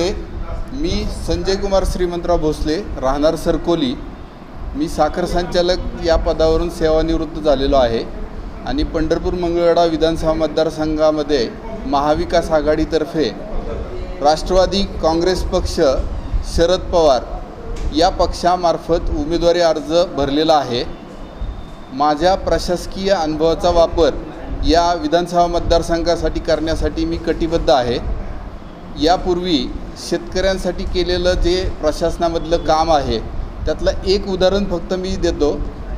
मी संजय कुमार श्रीमंतराव भोसले राहणार सरकोली. मी साखर संचालक या पदावरून सेवानिवृत्त झालेलो आहे. आणि पंढरपूर मंगळवेढा विधानसभा मतदारसंघामध्ये महाविकास आघाडीतर्फे राष्ट्रवादी काँग्रेस पक्ष शरद पवार या पक्षामार्फत उमेदवारी अर्ज भरलेला आहे. माझ्या प्रशासकीय अनुभवाचा वापर या विधानसभा मतदारसंघासाठी करण्यासाठी मी कटिबद्ध आहे. यापूर्वी शेतकऱ्यांसाठी केलेलं जे प्रशासनामधलं काम आहे त्यातलं एक उदाहरण फक्त मी देतो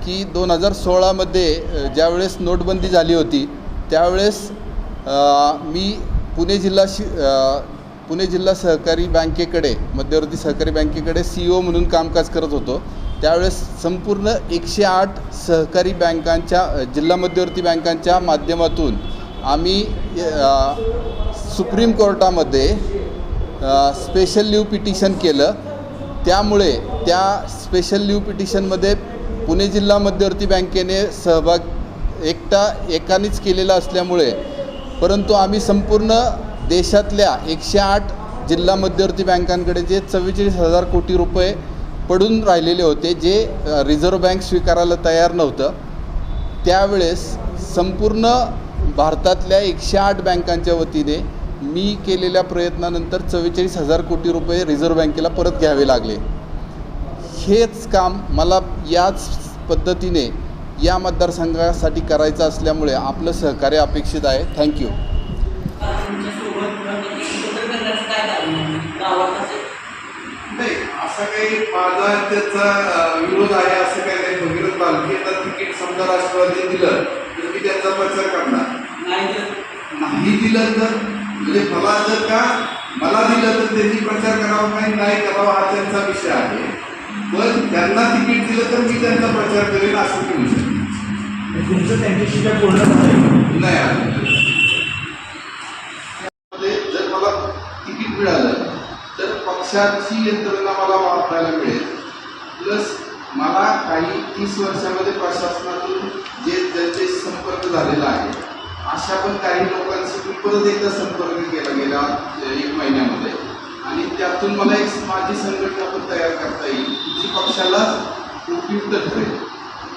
की दोन हजार सोळामध्ये ज्यावेळेस नोटबंदी झाली होती त्यावेळेस मी पुणे जिल्हा शि पुणे जिल्हा सहकारी बँकेकडे मध्यवर्ती सहकारी बँकेकडे सी ओ म्हणून कामकाज करत होतो. त्यावेळेस संपूर्ण एकशे आठ सहकारी बँकांच्या जिल्हा मध्यवर्ती बँकांच्या माध्यमातून आम्ही सुप्रीम कोर्टामध्ये स्पेशल लीव पिटिशन केलं. त्यामुळे त्या स्पेशल लिव्ह पिटिशनमध्ये पुणे जिल्हा मध्यवर्ती बँकेने सहभाग एकटा एकानेच केलेला असल्यामुळे परंतु आम्ही संपूर्ण देशातल्या एकशे आठ जिल्हा मध्यवर्ती बँकांकडे जे चव्वेचाळीस हजार कोटी रुपये पडून राहिलेले होते जे रिझर्व्ह बँक स्वीकारायला तयार नव्हतं त्यावेळेस संपूर्ण भारतातल्या एकशे आठ बँकांच्या वतीने मी केलेल्या प्रयत्नानंतर चव्वेचाळीस हजार कोटी रुपये रिझर्व्ह बँकेला परत घ्यावे लागले. हेच काम मला याच पद्धतीने या मतदारसंघासाठी करायचं असल्यामुळे आपलं सहकार्य अपेक्षित आहे. थँक्यू नाही असं काही माझा त्याचा विरोध आहे असं काही नाही. भगीरथ तिकीट समजा राष्ट्रवादी दिलं तर मी त्यांचा प्रचार करणार. नाही दिलं तर? म्हणजे मला जर का मला दिलं तर त्यांनी प्रचार करावा काही नाही करावा हा त्यांचा विषय आहे. पण त्यांना तिकीट दिलं तर मी त्यांचा प्रचार करेन असं विषय तुमचं त्यांच्याशी काय बोलणं नाही आलं मध्ये जर मला तिकीट मिळालं तर पक्षाची यंत्रणा मला वापरायला मिळेल. प्लस मला काही तीस वर्षामध्ये प्रशासनातून परत एकदा संपर्क केला गेला एक महिन्यामध्ये. आणि त्यातून मला एक माझी संघटना पण तयार करता येईल जी पक्षाला उपयुक्त ठरेल.